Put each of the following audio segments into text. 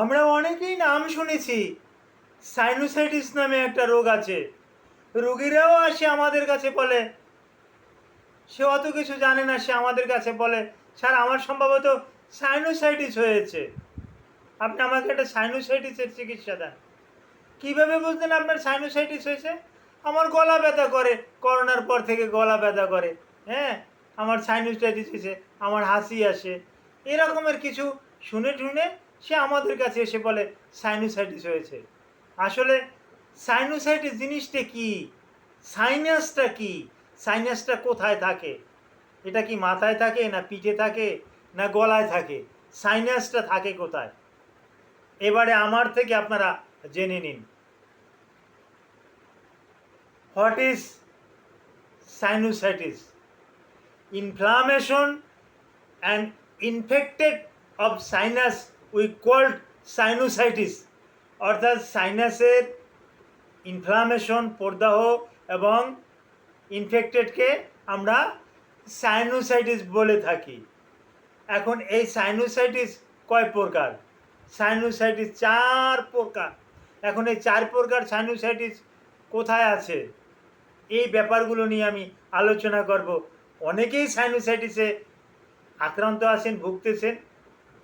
আমরা অনেকেই নাম শুনেছি। সাইনোসাইটিস নামে একটা রোগ আছে। রোগীরাও আসে আমাদের কাছে বলে। সে অত কিছু জানে না, সে আমাদের কাছে বলে, স্যার, আমার সম্ভবত সাইনোসাইটিস হয়েছে। আপনি আমাকে একটা সাইনোসাইটিসের চিকিৎসা দেন। কীভাবে বুঝলেন আপনার সাইনোসাইটিস হয়েছে? আমার গলা ব্যথা করে, করোনার পর থেকে গলা ব্যথা করে। হ্যাঁ আমার সাইনোসাইটিস হয়েছে আমার হাসি আসে। এরকমের কিছু শুনে টুনে সে আমাদের কাছে এসে বলে সাইনোসাইটিস হয়েছে। আসলে সাইনোসাইটিস জিনিসটা কি? সাইনাসটা কি? সাইনাসটা কোথায় থাকে? এটা কি মাথায় থাকে না পিঠে থাকে না গলায় থাকে? সাইনাসটা থাকে কোথায়? এবারে আমার থেকে আপনারা জেনে নিন। What is sinusitis inflammation and infected of sinus we called sinusitis, অর্থাৎ সাইনাসের ইনফ্লামেশন প্রদাহ এবং ইনফেক্টেডকে আমরা সাইনোসাইটিস বলে থাকি। এখন এই সাইনোসাইটিস কয় প্রকার? সাইনোসাইটিস চার প্রকার। এখন এই চার প্রকার সাইনোসাইটিস কোথায় আছে? এই ব্যাপারগুলো নিয়ে আমি আলোচনা করব। অনেকেই সাইনোসাইটিসে আক্রান্ত আছেন, ভুগতেছেন।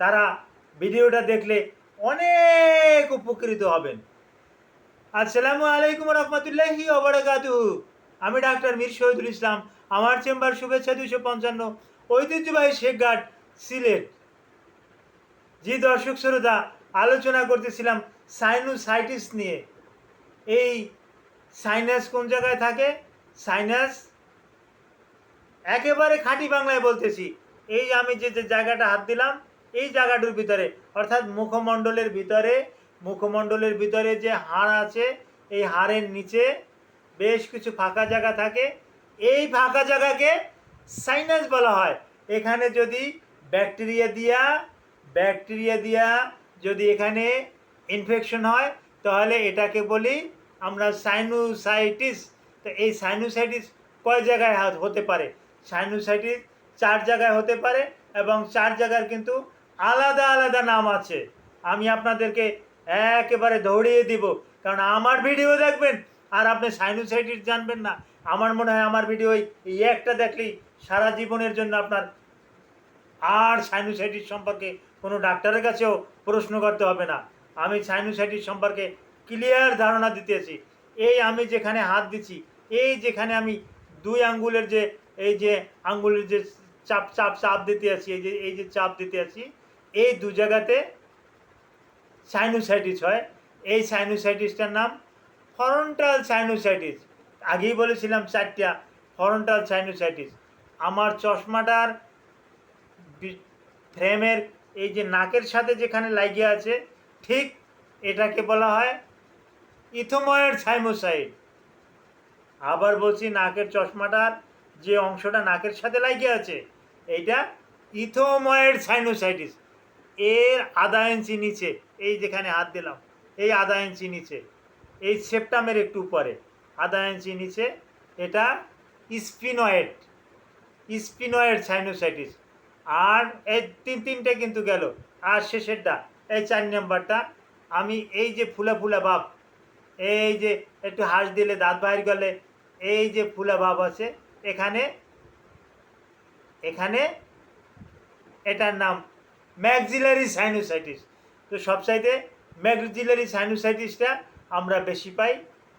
তারা ভিডিওটা দেখলে অনেক উপকৃত হবেন। আসসালামু আলাইকুম রহমতুল্লাহি ওবরাকাতু আমি ডাক্তার মীর শহীদুল ইসলাম, আমার চেম্বার শুভেচ্ছা দুশো পঞ্চান্ন, ঐতিহ্যবাহী শেখঘাট সিলেট। জি দর্শক শ্রোতা, আলোচনা করতেছিলাম সাইনোসাইটিস নিয়ে। এই সাইনাস কোন জায়গায় থাকে? সাইনাস একেবারে খাঁটি বাংলায় বলতেছি। এই আমি যে যে জায়গাটা হাত দিলাম এই জায়গাটার ভিতরে, অর্থাৎ মুখমণ্ডলের ভিতরে মুখমণ্ডলের ভিতরে যে হাড় আছে, এই হাড়ের নিচে বেশ কিছু ফাঁকা জায়গা থাকে। এই ফাঁকা জায়গাকে সাইনাস বলা হয়। এখানে যদি ব্যাকটেরিয়া দিয়া ব্যাকটেরিয়া দিয়া যদি এখানে ইনফেকশন হয়, তাহলে এটাকে বলি আমরা সাইনোসাইটিস তো এই সাইনোসাইটিস কয় জায়গায় হতে পারে? সাইনোসাইটিস চার জায়গায় হতে পারে এবং চার জায়গার কিন্তু আলাদা আলাদা নাম আছে। আমি আপনাদেরকে একেবারে দৌড়িয়ে দিব। কারণ আমার ভিডিও দেখবেন, আর আপনি সাইনোসাইটিস জানবেন না। আমার মনে হয় আমার ভিডিও এই একটা দেখলেই সারা জীবনের জন্য আপনার আর সাইনোসাইটিস সম্পর্কে কোনো ডাক্তারের কাছেও প্রশ্ন করতে হবে না। আমি সাইনোসাইটিস সম্পর্কে ক্লিয়ার ধারণা দিতেছি। এই আমি যেখানে হাত দিচ্ছি এই যেখানে আমি দুই আঙ্গুলের যে এই যে আঙ্গুলের যে চাপ চাপ চাপ দিতে আছি, এই যে এই যে চাপ দিতে আছি এই দু জায়গাতে সাইনোসাইটিস হয়। এই সাইনোসাইটিসটার নাম ফরন্টাল সাইনোসাইটিস আগেই বলেছিলাম চারটা ফরন্টাল সাইনোসাইটিস আমার চশমাটার ফ্রেমের এই যে নাকের সাথে যেখানে লাগিয়ে আছে, ঠিক এটাকে বলা হয় ইথোময়েড সাইমোসাইড আবার বলছি নাকের চশমাটার যে অংশটা নাকের সাথে লাগিয়ে আছে, এইটা ইথোময়েড সাইনোসাইটিস এর আধা ইঞ্চি নিচে, এই যেখানে হাত দিলাম, এই আধা ইঞ্চি নিচে, এই সেপ্টামের একটু উপরে, আধা ইঞ্চি নিচে, এটা স্পিনয়েড স্পিনয়েড সাইনোসাইটিস আর এই তিন তিনটে কিন্তু গেল, আর শেষেরটা, এই চার নাম্বারটা, আমি এই যে ফুলা ফুলা ভাব, এই যে একটু হাঁস দিলে দাঁত বাইর গেলে এই যে ফুলা ভাব আছে, এখানে এখানে, এটার নাম ম্যাক্সিলারি সাইনোসাইটিস তো সবসাইতে ম্যাক্সিলারি সাইনোসাইটিসটা আমরা বেশি পাই,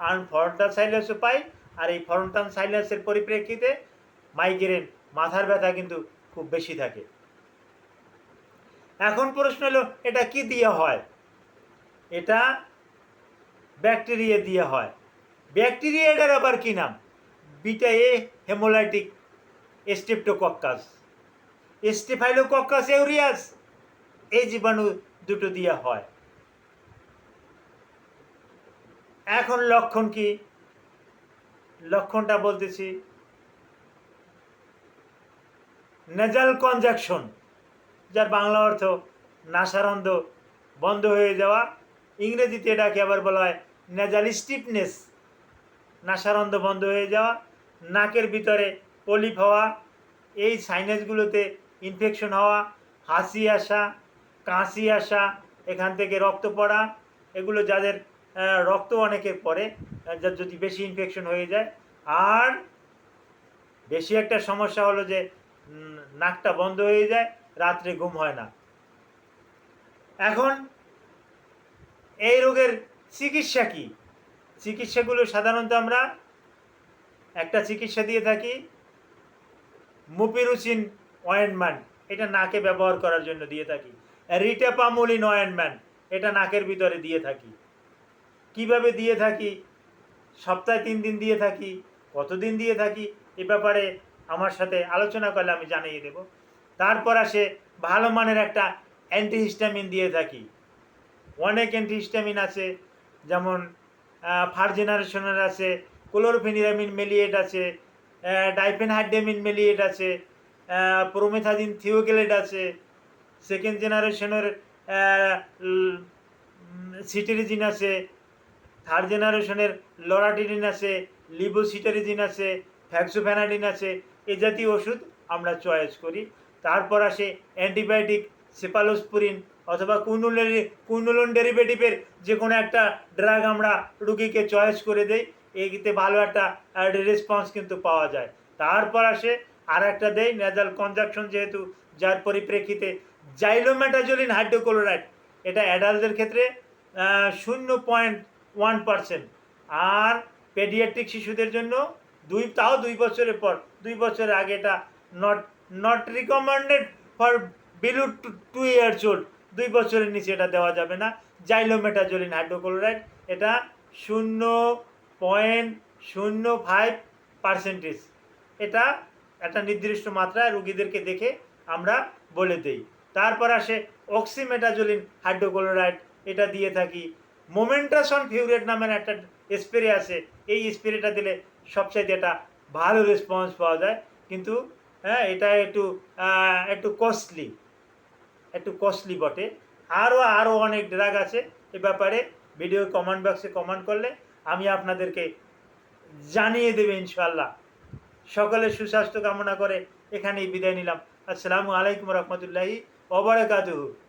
আর ফরন্টাল সাইলাসও পাই, আর এই ফরন্টাল সাইলাসের পরিপ্রেক্ষিতে মাইগ্রেন মাথার ব্যথা কিন্তু খুব বেশি থাকে। এখন প্রশ্ন হলো, এটা কি দিয়ে হয়? এটা ব্যাকটেরিয়া দিয়ে হয়। ব্যাকটেরিয়া এটার আবার কি নাম? Beta A hemolytic streptococcus staphylococcus aureus এই জীবাণু দুটো দিয়ে হয়। এখন লক্ষণ কি? লক্ষণটা বলতেছি নেজাল কনজাকশন যার বাংলা অর্থ নাসারন্ধ, বন্ধ হয়ে যাওয়া। ইংরেজিতে এটাকে আবার বলা হয় নেজাল স্টিফনেস নাসারন্ধ বন্ধ হয়ে যাওয়া, নাকের ভিতরে পলিপ হওয়া, এই সাইনাসগুলোতে ইনফেকশন হওয়া, হাসি আসা কাশি আসা এখান থেকে রক্ত পড়া এগুলো যাদের রক্ত অনেকের আহ, যার যদি বেশি ইনফেকশন হয়ে যায়। আর বেশি একটা সমস্যা হলো যে নাকটা বন্ধ হয়ে যায় রাত্রে ঘুম হয় না। এখন এই রোগের চিকিৎসা কি? চিকিৎসাগুলো সাধারণত আমরা একটা চিকিৎসা দিয়ে থাকি মুপিরুচিন অয়েন্টমেন্ট এটা নাকে ব্যবহার করার জন্য দিয়ে থাকি। রিটাপামুলিন অয়েন্টমেন্ট এটা নাকের ভিতরে দিয়ে থাকি। কীভাবে দিয়ে থাকি? সপ্তাহে তিন দিন দিয়ে থাকি, কতদিন দিয়ে থাকি, এ ব্যাপারে আমার সাথে আলোচনা করলে আমি জানিয়ে দেব। তারপর আসে ভালো মানের একটা অ্যান্টিহিস্টামিন দিয়ে থাকি। অনেক অ্যান্টিহিস্টামিন আছে, যেমন ফার জেনারেশনের আছে ক্লোরোফেনিরামিন মেলিয়েট আছে ডাইফেনহাইডেমিন মেলিয়েট আছে প্রোমেথাজিন থিওকেলেট আছে সেকেন্ড জেনারেশনের সিটেরিজিন আছে থার্ড জেনারেশনের লরাটিডিন আছে লিবোসিটারিজিন আছে ফ্যাক্সোফ্যানাডিন আছে, এ জাতীয় ওষুধ আমরা চয়েস করি। তারপর আসে অ্যান্টিবায়োটিক সেপালোসপুরিন অথবা কুনুলের কুনুলন ডেরিভেটিভের যে কোনো একটা ড্রাগ আমরা রুগীকে চয়েস করে দেই, এতে ভালো একটা রেসপন্স কিন্তু পাওয়া যায়। তারপর আসে আর একটা দেই নেজাল কনজাকশন যেহেতু, যার পরিপ্রেক্ষিতে জাইলোমেটাজোলিন হাইড্রোক্লোরাইড, এটা অ্যাডাল্টদের ক্ষেত্রে শূন্য পয়েন্ট ওয়ান পার্সেন্ট। আর পেডিয়াট্রিক শিশুদের জন্য দুই, তাও দুই বছরের পর, দুই বছরের আগে এটা not not recommended for below two years old দুই বছরের নিচে এটা দেওয়া যাবে না। জাইলোমেটাজোলিন হাইড্রোক্লোরাইড, এটা শূন্য পয়েন্ট শূন্য ফাইভ পার্সেন্টেজ। এটা একটা নির্দিষ্ট মাত্রায় রুগীদেরকে দেখে আমরা বলে দেই। তারপর আসে অক্সিমেটাজোলিন হাইড্রোক্লোরাইড এটা দিয়ে থাকি। মোমেন্টাসন ফিউরেট নামের একটা স্প্রে আছে, এই স্প্রেটা দিলে সবচাইতে এটা ভালো রেসপন্স পাওয়া যায়। কিন্তু হ্যাঁ এটা একটু একটু কস্টলি একটু কস্টলি বটে। আরও আরও অনেক ড্রাগ আছে, এ ব্যাপারে ভিডিও কমেন্ট বক্সে কমেন্ট করলে আমি আপনাদেরকে জানিয়ে দেবে ইনশাল্লাহ সকলের সুস্বাস্থ্য কামনা করে এখানেই বিদায় নিলাম। আসসালামু আলাইকুম রহমতুল্লাহি वबरकू